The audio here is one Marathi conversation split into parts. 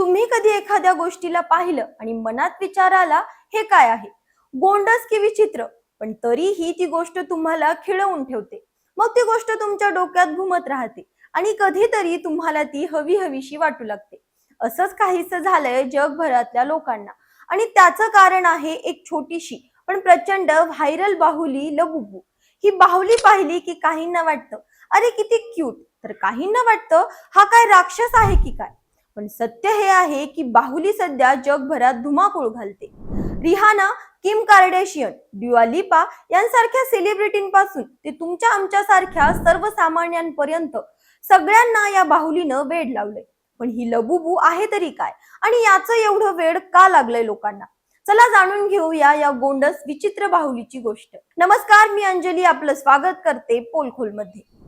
तुम्ही कधी एखाद्या गोष्टीला पाहिलं आणि मनात विचार आला हे काय आहे? गोंडस की विचित्र? पण तरीही ती गोष्ट तुम्हाला खिळवून ठेवते. मग ती गोष्ट तुमच्या डोक्यात घुमत राहते आणि कधीतरी तुम्हाला ती हवी हवीशी वाटू लागते. असंच काहीस झालंय जगभरातल्या लोकांना. आणि त्याचं कारण आहे एक छोटीशी पण प्रचंड व्हायरल बाहुली लबुबू. ही बाहुली पाहिली की काहींना वाटतं अरे किती क्यूट. तर काहींना वाटतं हा काय राक्षस आहे की काय? पण सत्य हे आहे की बाहुली सध्या जगभरात धुमाकूळ घालते. रिहाना किम कार्डेशियन ड्युआलिपा यांसारख्या सेलिब्रिटींपासून ते तुमच्या आमच्या सारख्या सर्वसामान्यांपर्यंत सगळ्यांना या बाहुलीनं वेड लावलंय. पण ही लबुबू आहे तरी काय? आणि याचं एवढं वेड का लागलंय लोकांना? चला जाणून घेऊया या गोंडस विचित्र बाहुलीची गोष्ट. नमस्कार मी अंजली. आपलं स्वागत करते पोलखोलमध्ये. मध्ये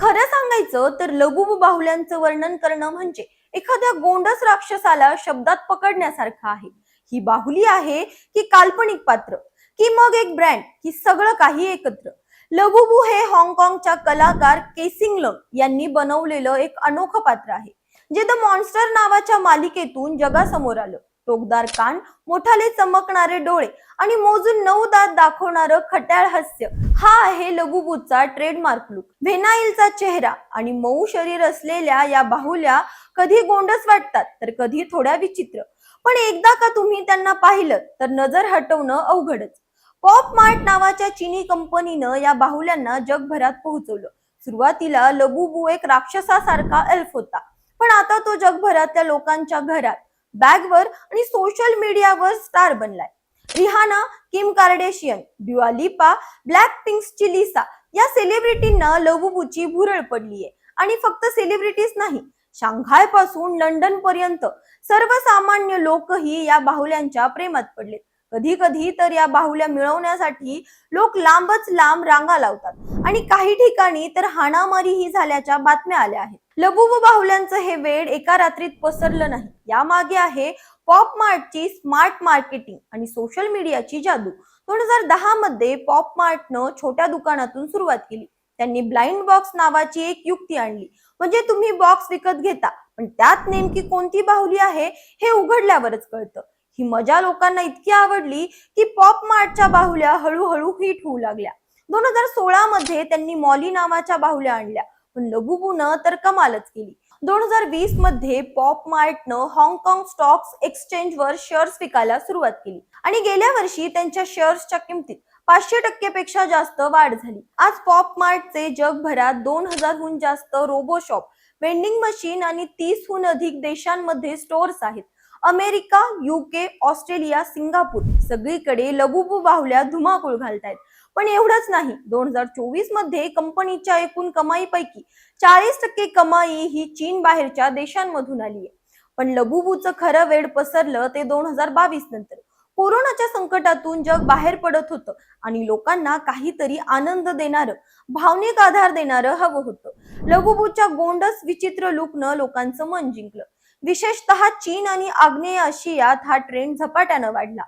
खरं सांगायचं तर लबुबू बाहुल्यांचं वर्णन करणं म्हणजे एखाद्या गोंडस राक्षसाला शब्दात पकडण्यासारखं आहे. ही बाहुली आहे की काल्पनिक पात्र की मग एक ब्रँड की सगळं काही एकत्र. लघुबू हे हाँगकाँगच्या कलाकार केसिंग लंग यांनी बनवलेलं एक अनोखं पात्र आहे जे द मॉन्स्टर नावाच्या मालिकेतून जगासमोर आलं. टोकदार कान मोठाले चमकणारे डोळे आणि मोजून नऊ दात दाखवणारं खट्याळ हास्य. हा आहे लबुबूचा ट्रेडमार्क लुक व्हेनाईलचा चेहरा आणि मऊ शरीर असलेल्या या बाहुल्या कधी गोंडस वाटतात तर कधी थोड्या विचित्र. पण एकदा का तुम्ही त्यांना पाहिलं तर नजर हटवणं अवघडच. पॉप मार्ट नावाच्या चिनी कंपनीनं या बाहुल्यांना जगभरात पोहोचवलं. सुरुवातीला लबुबू एक राक्षसासारखा एल्फ होता. पण आता तो जगभरातल्या लोकांच्या घरात बॅगवर आणि सोशल मीडियावर स्टार बनलाय. Rihanna Kim Kardashian Dua Lipa black पिंक्सची Lisa या सेलिब्रिटींना लघुबूची भुरळ पडलीये. आणि फक्त सेलिब्रिटीज नाही शांघायपासून लंडन पर्यंत सर्वसामान्य लोकही या बाहुल्यांच्या प्रेमात पडलेत. कधी कधी तर या बाहुल्या मिळवण्यासाठी लोक लांबच लांब रांगा लावतात. आणि काही ठिकाणी तर हाणामारीही झाल्याच्या बातम्या आल्या आहेत. लबुबू बाहुल्यांचं हे वेड एका रात्रीत पसरलं नाही. यामागे आहे पॉप मार्टची स्मार्ट मार्केटिंग आणि सोशल मीडियाची जादू. दोन हजार दहा मध्ये पॉप मार्टनं छोट्या दुकानातून सुरुवात केली. त्यांनी ब्लाइंड बॉक्स नावाची एक युक्ती आणली. म्हणजे तुम्ही बॉक्स विकत घेता पण त्यात नेमकी कोणती बाहुली आहे हे उघडल्यावरच कळतं. ही मजा लोकांना इतकी आवडली की पॉप मार्टच्या बाहुल्या हळूहळू हिट होऊ लागल्या. दोन हजार सोळा मध्ये त्यांनी मॉली नावाच्या बाहुल्या आणल्या. पण लबुबूनं तर कमालच केली. दोन हजार वीसमध्ये पॉप मार्टनं हाँगकाँग स्टॉक्स एक्सचेंजवर शेअर्स विकायला सुरुवात केली. आणि गेल्या वर्षी त्यांच्या शेअर्सच्या किमतीत पाचशे टक्केपेक्षा जास्त वाढ झाली. आज पॉप मार्टचे जगभरात दोन हजारहून जास्त रोबो शॉप वेंडिंग मशीन आणि तीसहून अधिक देशांमध्ये स्टोअर्स आहेत. अमेरिका युके ऑस्ट्रेलिया सिंगापूर सगळीकडे लबुबू बाहुल्या धुमाकूळ घालतायत. पण एवढंच नाही. दोन हजार चोवीसमध्ये कंपनीच्या एकूण कमाईपैकी चाळीस टक्के कमाई ही चीन बाहेरच्या देशांमधून आली आहे. पण लबुबूचं खरं वेळ पसरलं ते दोन हजार बावीस नंतर. कोरोनाच्या संकटातून जग बाहेर पडत होतं आणि लोकांना काहीतरी आनंद देणारं भावनिक आधार देणारं हवं होतं. लघुबूच्या गोंडस विचित्र लुकनं लोकांचं मन जिंकलं. विशेषतः चीन आणि आग्नेय आशियात हा ट्रेंड झपाट्यानं वाढला.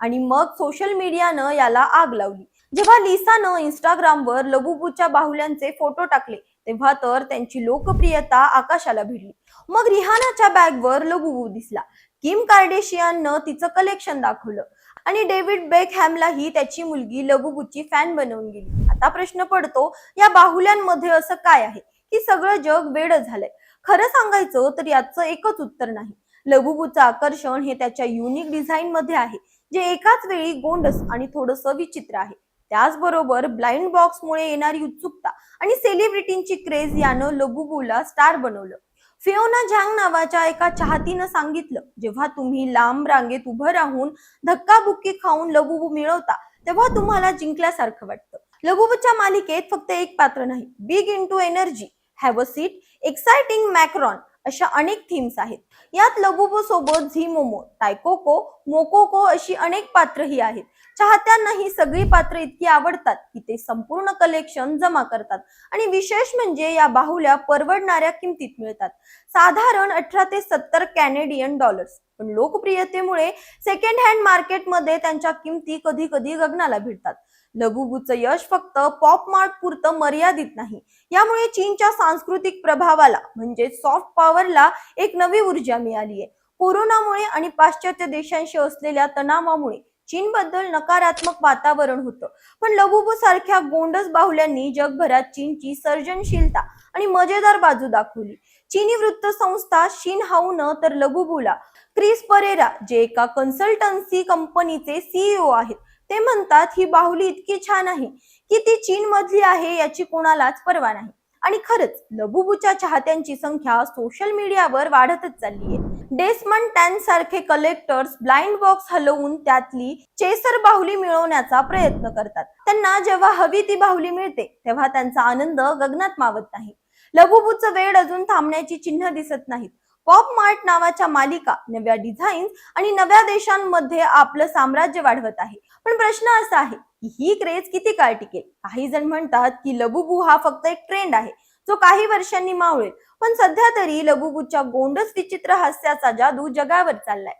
आणि मग सोशल मीडियानं याला आग लावली. जेव्हा लिसानं इंस्टाग्रामवर लबुबूच्या बाहुल्यांचे फोटो टाकले तेव्हा तर त्यांची लोकप्रियता आकाशाला भिडली. मग रिहानाच्या बॅगवर लबुबू दिसला. किम कार्डेशियाननं तिचं कलेक्शन दाखवलं आणि डेव्हिड बेक हॅमलाही त्याची मुलगी लबुबूची फॅन बनवून गेली. आता प्रश्न पडतो या बाहुल्यांमध्ये असं काय आहे? की सगळं जग वेड झालंय. खरं सांगायचं तर याचं एकच उत्तर नाही. लघुबूचं आकर्षण हे त्याच्या युनिक डिझाईन मध्ये आहे जे एकाच वेळी गोंडस आणि थोडस विचित्र आहे. त्याचबरोबर ब्लाइंड बॉक्समुळे येणारी उत्सुकता आणि सेलिब्रिटींची क्रेज यानं लबुबूला स्टार बनवलं. फिओना झँग नावाच्या एका चाहतीनं सांगितलं जेव्हा तुम्ही लांब रांगेत उभं राहून धक्काबुक्की खाऊन लबुबू मिळवता तेव्हा तुम्हाला जिंकल्यासारखं वाटतं. लघुबूच्या मालिकेत फक्त एक पात्र नाही big into energy have a seat exciting macaron अशा अनेक थीम्स आहेत. यात लघुबो सोबत झी मोमो टायकोको मोकोको अशी अनेक पात्रही आहेत. चाहत्यांना ही सगळी पात्र इतकी आवडतात की ते संपूर्ण कलेक्शन जमा करतात. आणि विशेष म्हणजे या बाहुल्या परवडणाऱ्या किमतीत मिळतात. साधारण अठरा ते सत्तर कॅनेडियन डॉलर्स पण लोकप्रियतेमुळे सेकंड हँड मार्केटमध्ये त्यांच्या किमती कधी कधी गगनाला भिडतात. लबुबूचं यश फक्त पॉप मार्ट पुरतं मर्यादित नाही. यामुळे चीनच्या सांस्कृतिक प्रभावाला म्हणजे सॉफ्ट पॉवरला एक नवी ऊर्जा मिळाली आहे. कोरोनामुळे आणि पाश्चात्य देशांशी असलेल्या तणावामुळे चीनबद्दल नकारात्मक वातावरण होतं. पण लघुबू सारख्या गोंडस बाहुल्यांनी जगभरात चीनची सर्जनशीलता आणि मजेदार बाजू दाखवली. चीनी वृत्त संस्था शिन हाऊनं तर लघुबूला क्रिस परेरा जे एका कन्सल्टन्सी कंपनीचे सीईओ आहेत ते म्हणतात ही बाहुली इतकी छान आहे की ती चीन मधली आहे याची कोणालाच पर्वा नाही. आणि खरंच लबुबूच्या चाहत्यांची संख्या सोशल मीडियावर वाढतच चालली आहे. डेसमन टॅन सारखे कलेक्टर्स ब्लाइंड बॉक्स हलवून त्यातली चेसर बाहुली मिळवण्याचा प्रयत्न करतात. त्यांना जेव्हा हवी ती बाहुली मिळते तेव्हा त्यांचा आनंद गगनात मावत नाही. लघुबूचं वेळ अजून थांबण्याची चिन्ह दिसत नाहीत. पॉप मार्ट नावाच्या मालिका नव्या डिझाईन्स आणि नव्या देशांमध्ये आपलं साम्राज्य वाढवत आहे. पण प्रश्न असा आहे की ही क्रेज किती काळ टिकेल? काही जण म्हणतात की लबुबू हा फक्त एक ट्रेंड आहे. जो काही वर्षांनी मावळेल. पण सध्या तरी लबुबूच्या गोंडस विचित्र हास्याचा जादू जगावर चाललाय.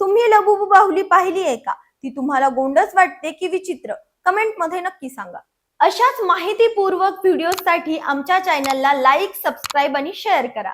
तुम्ही लबुबू बाहुली पाहिली आहे का? ती तुम्हाला गोंडस वाटते की विचित्र? कमेंटमध्ये नक्की सांगा. अशाच माहितीपूर्वक व्हिडिओसाठी आमच्या चॅनलला लाईक सबस्क्राईब आणि शेअर करा.